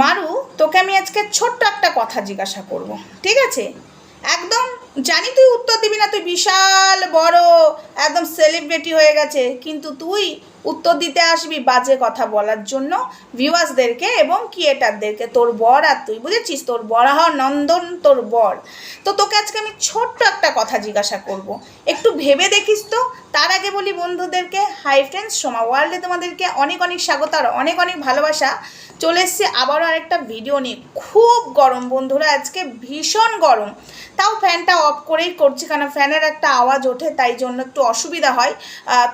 মারু, তোকে আমি আজকে ছোট্ট একটা কথা জিজ্ঞাসা করব। ঠিক আছে? একদম জানি তুই উত্তর দিবি না, তুই বিশাল বড়, একদম সেলিব্রিটি হয়ে গেছে, কিন্তু তুই উত্তর দিতে আসবি বাজে কথা বলার জন্য। ভিউয়ার্সদেরকে এবং ক্রিয়েটারদেরকে তোর বর আর তুই বুঝেছিস? তোর বরাহ নন্দন, তোর বর। তো তোকে আজকে আমি ছোট্ট একটা কথা জিজ্ঞাসা করব। একটু ভেবে দেখিস তো। তার আগে বলি বন্ধুদেরকে হাই ফ্রেন্ডস সোমা ওয়ার্ল্ডে তোমাদেরকে অনেক অনেক স্বাগত আর অনেক অনেক ভালোবাসা। চলে এসছে আবারও আরেকটা ভিডিও নিয়ে। খুব গরম বন্ধুরা, আজকে ভীষণ গরম। তাও ফ্যানটা অফ করেই করছি কারণ ফ্যানের একটা আওয়াজ ওঠে, তাই জন্য একটু অসুবিধা হয়।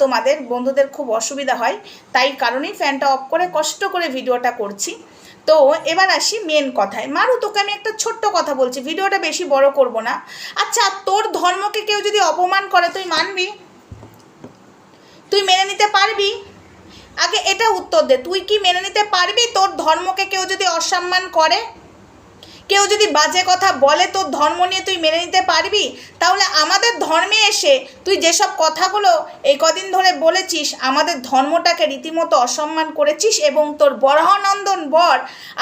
তোমাদের, বন্ধুদের খুব অসুবিধা হয়, তাই কারণেই ফ্যানটা অফ করে কষ্ট করে ভিডিওটা করছি। তো এবার আসি মেন কথায়। মারু, তোকে আমি একটা ছোট্ট কথা বলছি, ভিডিওটা বেশি বড় করব না। আচ্ছা তোর ধর্মকে কেউ যদি অপমান করে, তুই মানবি? তুই মেনে নিতে পারবি? আগে এটা উত্তর দে, তুই কি মেনে নিতে পারবি তোর ধর্মকে কেউ যদি অসম্মান করে? কেউ যদি বাজে কথা বলে, তোর ধর্ম নিয়ে তুই মেনে নিতে পারবি? তাহলে আমাদের ধর্মে এসে তুই যেসব কথাগুলো এই কদিন ধরে বলেছিস, আমাদের ধর্মটাকে রীতিমতো অসম্মান করেছিস এবং তোর বরাহনন্দন বর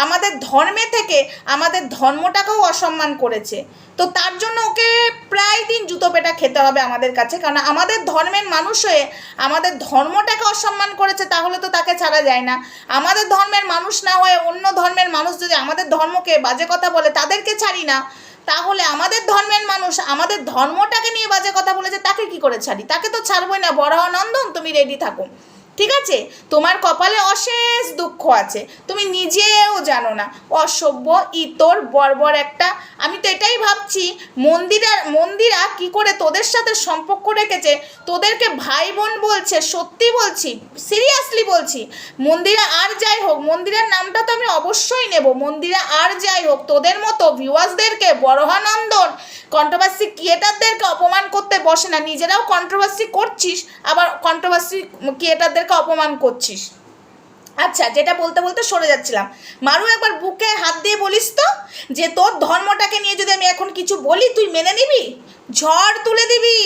আমাদের ধর্মে থেকে আমাদের ধর্মটাকেও অসম্মান করেছে। তো তার জন্য ওকে প্রায় দিন জুতো পেটা খেতে হবে আমাদের কাছে, কারণ আমাদের ধর্মের মানুষ হয়ে আমাদের ধর্মটাকে অসম্মান করেছে, তাহলে তো তাকে ছাড়া যায় না। আমাদের ধর্মের মানুষ না হয়ে অন্য ধর্মের মানুষ যদি আমাদের ধর্মকে বাজে কথা বলে, তাদেরকে ছাড়ি না। তাহলে আমাদের ধর্মের মানুষ, আমাদের ধর্মটাকে নিয়ে বাজে কথা বলেছে, তাকে কি করে ছাড়ি? তাকে তো ছাড়বই না। বড় বরাহনন্দন তুমি রেডি থাকো। ঠিক আছে? তোমার কপালে অশেষ দুঃখ আছে। তুমি নিজেও জানো না। অসভ্য, ইতর, বর্বর একটা। আমি তো এটাই ভাবছি মন্দিরা মন্দিরা কি করে তোদের সাথে সম্পর্ক রেখেছে? তোদেরকে ভাই বোন বলছে, সত্যি বলছি সিরিয়াসলি বলছি। মন্দিরা আর যাই হোক, মন্দিরের নামটা তো আমি অবশ্যই নেব। মন্দিরা আর যাই হোক, তোদের মতো ভিউয়ার্সদেরকে বড়হানন্দন কন্ট্রোভার্সি ক্রিয়েটারদেরকে অপমান করতে বসে না। নিজেরাও কন্ট্রোভার্সি করছিস আবার কন্ট্রোভার্সি ক্রিয়েটারদেরকে অপমান করছিস। আচ্ছা যেটা বলতে বলতে সরে যাচ্ছিলাম। মারু, একবার বুকে হাত দিয়ে বলিস তো যে তোর ধর্মটাকে নিয়ে যদি আমি এখন কিছু বলি, তুই মেনে নিবি? ঝড় তুলে দিবি।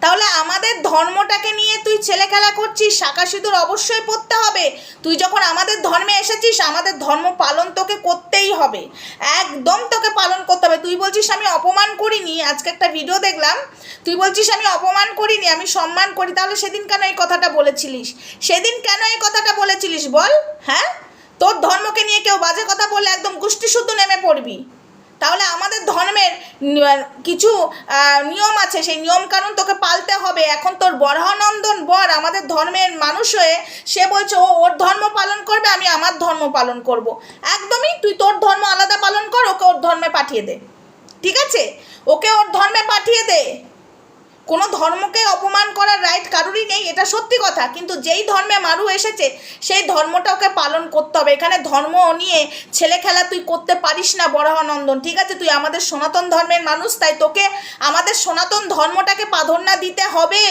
তাহলে আমাদের ধর্মটাকে নিয়ে তুই ছেলে খেলা করছিস শাঁকা সিঁদুর অবশ্যই পড়তে হবে। তুই যখন আমাদের ধর্মে এসেছিস, আমাদের ধর্ম পালন তোকে করতেই হবে। একদম তোকে পালন করতে হবে। তুই বলছিস, আমি অপমান করিনি। আজকে একটা ভিডিও দেখলাম। তুই বলছিস, আমি অপমান করিনি, আমি সম্মান করি। তাহলে সেদিন কেন এই কথাটা বলেছিলিস? সেদিন কেন এই কথাটা বলেছিলিস? বল। হ্যাঁ? তোর ধর্মকে নিয়ে কেউ বাজে কথা বললে একদম গোষ্ঠী শুদ্ধ নেমে পড়বি। তাহলে আমাদের ধর্মের কিছু নিয়ম আছে, সেই নিয়ম কানুন তোকে পালতে হবে। এখন তোর বরহানন্দন বর আমাদের ধর্মের মানুষ হয়ে, সে বলছে, ও, ওর ধর্ম পালন করবে, আমি আমার ধর্ম পালন করব। একদমই তুই তোর ধর্ম আলাদা পালন কর, ওকে ওর ধর্মে পাঠিয়ে দে। ঠিক আছে? ওকে ওর ধর্মে পাঠিয়ে দে। কোনো ধর্মকে অপমান করার রাইট কারোরই নেই, এটা সত্যি কথা। কিন্তু যেই ধর্মে মারু এসেছে, সেই ধর্মটা ওকে পালন করতে হবে। এখানে ধর্ম নিয়ে ছেলে খেলা তুই করতে পারিস না, বরাহনন্দন, ঠিক আছে? তুই আমাদের সনাতন ধর্মের মানুষ, তাই তোকে আমাদের সনাতন ধর্মটাকে প্রাধান্য দিতে হবে।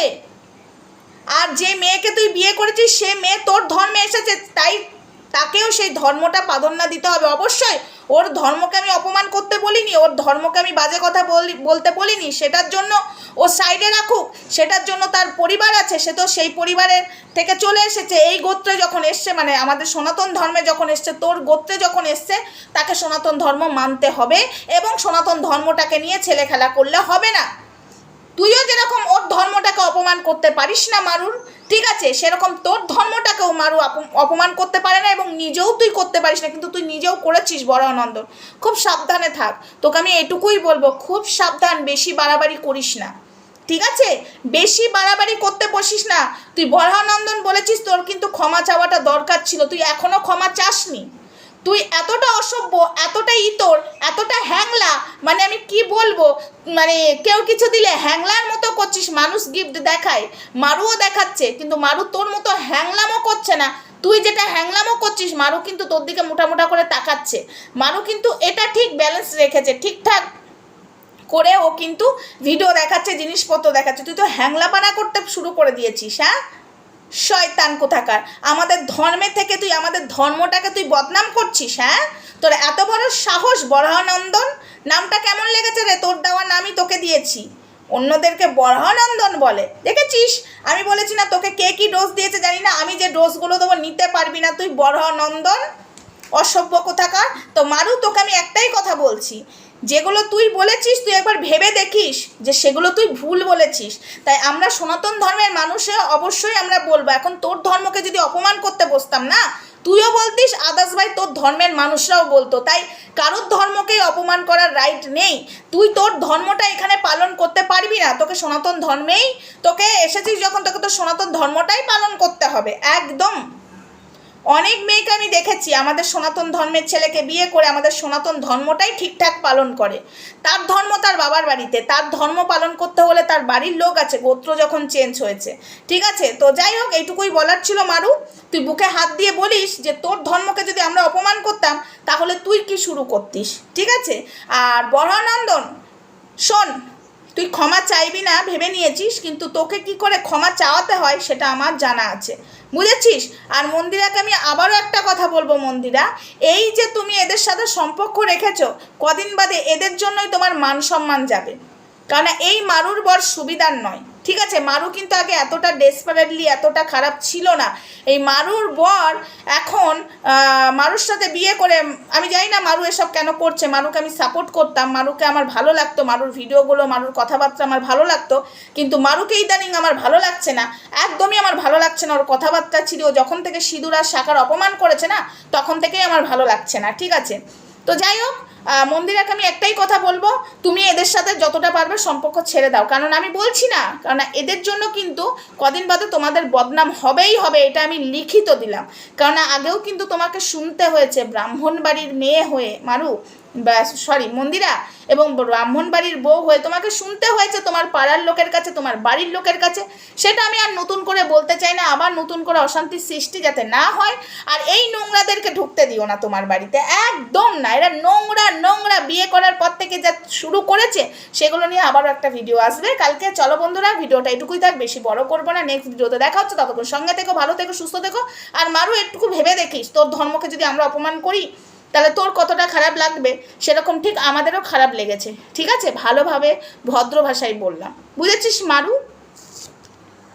আর যে মেয়েকে তুই বিয়ে করেছিস, সে মেয়ে তোর ধর্মে এসেছে, তাই তাকেও সেই ধর্মটা প্রাধান্য দিতে হবে। অবশ্যই ওর ধর্মকে আমি অপমান করতে বলিনি, ওর ধর্মকে আমি বাজে কথা বলি, বলতে বলিনি, সেটার জন্য ও সাইডে রাখুক, সেটার জন্য তার পরিবার আছে, সে তো সেই পরিবারের থেকে চলে এসেছে। এই গোত্রে যখন এসছে মানে আমাদের সনাতন ধর্মে যখন এসছে, তোর গোত্রে যখন এসছে, তাকে সনাতন ধর্ম মানতে হবে এবং সনাতন ধর্মটাকে নিয়ে ছেলে খেলা করলে হবে না। তুইও যেরকম ওর ধর্মটাকে অপমান করতে পারিস না মারুর ঠিক আছে? সেরকম তোর ধর্মটাকেও মারু অপমান করতে পারে না এবং নিজেও তুই করতে পারিস না, কিন্তু তুই নিজেও করেছিস বড় আনন্দ খুব সাবধানে থাক। তোকে আমি এটুকুই বলব, খুব সাবধান, বেশি বাড়াবাড়ি করিস না। ঠিক আছে? বেশি বাড়াবাড়ি করতে বসিস না। তুই বরহানন্দন বলেছিস তোর কিন্তু ক্ষমা চাওয়াটা দরকার ছিল, তুই এখনও ক্ষমা চাসনি। তুই এতটা অসভ্য, এতটা ইতর, এতটা হ্যাংলা মানে আমি কি বলব? মানে কেউ কিছু দিলে হ্যাংলার মতো করছিস, মানুষ গিফট দেখায়, মারুও দেখাচ্ছে, কিন্তু মারু তোর মতো হ্যাংলামও করছে না। তুই যেটা হ্যাংলামও করছিস, মারু কিন্তু তোর দিকে মোটা মোটা করে তাকাচ্ছে। মারু কিন্তু এটা ঠিক ব্যালেন্স রেখেছে, ঠিকঠাক করে ও কিন্তু ভিডিও দেখাচ্ছে, জিনিসপত্র দেখাচ্ছে। তুই তো হ্যাংলা হ্যাংলাপানা করতে শুরু করে দিয়েছিস হ্যাঁ? শয়তান কোথাকার? আমাদের ধর্মে থেকে তুই, আমাদের ধর্মটাকে তুই বদনাম করছিস হ্যাঁ? তোর এত বড় সাহস, বরহানন্দন? নামটা কেমন লেগেছে রে? তোর দেওয়া নামই তোকে দিয়েছি। অন্যদেরকে বরহানন্দন বলে। দেখেছিস? আমি বলেছি না, তোকে কে কি ডোজ দিয়েছে জানি না। আমি যে ডোজগুলো দেবো নিতে পারবি না তুই, বরহানন্দন। অসভ্য কোথাকার? তো মারু, তোকে আমি একটাই কথা বলছি। যেগুলো তুই বলেছিস, তুই একবার ভেবে দেখিস যে সেগুলো তুই ভুল বলেছিস। তাই আমরা সনাতন ধর্মের মানুষে অবশ্যই আমরা বলব, এখন তোর ধর্মকে যদি অপমান করতে বসতাম না, তুইও বলতিস আদার্স ভাই তোর ধর্মের মানুষরাও বলতো। তাই কারোর ধর্মকেই অপমান করার রাইট নেই। তুই তোর ধর্মটা এখানে পালন করতে পারবি না। তোকে সনাতন ধর্মেই তোকে এসেছিস যখন, তোকে তোর সনাতন ধর্মটাই পালন করতে হবে। একদম। অনেক মেয়েকে আমি দেখেছি, আমাদের সনাতন ধর্মের ছেলেকে বিয়ে করে আমাদের সনাতন ধর্মটাই ঠিকঠাক পালন করে। তার ধর্ম তার বাবার বাড়িতে, তার ধর্ম পালন করতে হলে তার বাড়ির লোক আছে, গোত্র যখন চেঞ্জ হয়েছে। ঠিক আছে? তো যাই হোক, এইটুকুই বলার ছিল মারু। তুই বুকে হাত দিয়ে বলিস যে তোর ধর্মকে যদি আমরা অপমান করতাম, তাহলে তুই কি শুরু করতিস? ঠিক আছে? আর বড়ানন্দন শোন তুই ক্ষমা চাইবি না, ভেবে নিয়েছিস, কিন্তু তোকে কি করে ক্ষমা চাওয়াতে হয় সেটা আমার জানা আছে। বুঝেছিস? আর মন্দিরাকে আমি আবারও একটা কথা বলব মন্দিরা। এই যে তুমি এদের সাথে সম্পর্ক রেখেছো, কদিন বাদে এদের জন্যই তোমার মান সম্মান যাবে। কারণ এই মারুর বর সুবিধার নয়। ঠিক আছে, মারু কিন্তু আগে এতটা ডেসপারেটলি এতটা খারাপ ছিল না। এই মারুর বর এখন মারুর সাথে বিয়ে করে, আমি জানি না মারু এসব কেন করছে। মারুকে আমি সাপোর্ট করতাম, মারুকে আমার ভালো লাগতো, মারুর ভিডিওগুলো, মারুর কথাবার্তা আমার ভালো লাগতো। কিন্তু মারুকে ইদানিং আমার ভালো লাগছে না। একদমই আমার ভালো লাগছে না। ওর কথাবার্তা ছিল যখন থেকে সিঁদুর আর শাখার অপমান করেছে না, তখন থেকেই আমার ভালো লাগছে না। ঠিক আছে? তো যাই হোক মন্দিরাকে আমি একটাই কথা বলব, তুমি এদের সাথে যতটা পারবে সম্পর্ক ছেড়ে দাও। কারণ আমি বলছি না, কারণ এদের জন্য কিন্তু কদিন বাদে তোমাদের বদনাম হবেই হবে, এটা আমি লিখিত দিলাম। কারণ আগেও কিন্তু তোমাকে শুনতে হয়েছে ব্রাহ্মণ বাড়ির মেয়ে হয়ে, মারু সরি মন্দিরা এবং ব্রাহ্মণ বাড়ির বউ হয়ে তোমাকে শুনতে হয়েছে তোমার পাড়ার লোকের কাছে, তোমার বাড়ির লোকের কাছে। সেটা আমি আর নতুন করে বলতে চাই না, আবার নতুন করে অশান্তির সৃষ্টি যাতে না হয়। আর এই নোংরাদেরকে ঢুকতে দিও না তোমার বাড়িতে, একদম না। এরা নোংরা নোংরা বিয়ে করার পর থেকে যা শুরু করেছে, সেগুলো নিয়ে আবারও একটা ভিডিও আসবে। কালকে চলো বন্ধুরা, ভিডিওটা এটুকুই থাক, বেশি বড় করব না। নেক্সট ভিডিওতে দেখা হচ্ছে, ততক্ষণ সঙ্গে থেকো, ভালো থেকো, সুস্থ থেকো। আর মারু, একটুকু ভেবে দেখিস, তোর ধর্মকে যদি আমরা অপমান করি তাহলে তোর কতটা খারাপ লাগবে? সেরকম ঠিক আমাদেরও খারাপ লেগেছে। ঠিক আছে? ভালোভাবে ভদ্র ভাষায় বললাম। বুঝেছিস মারু?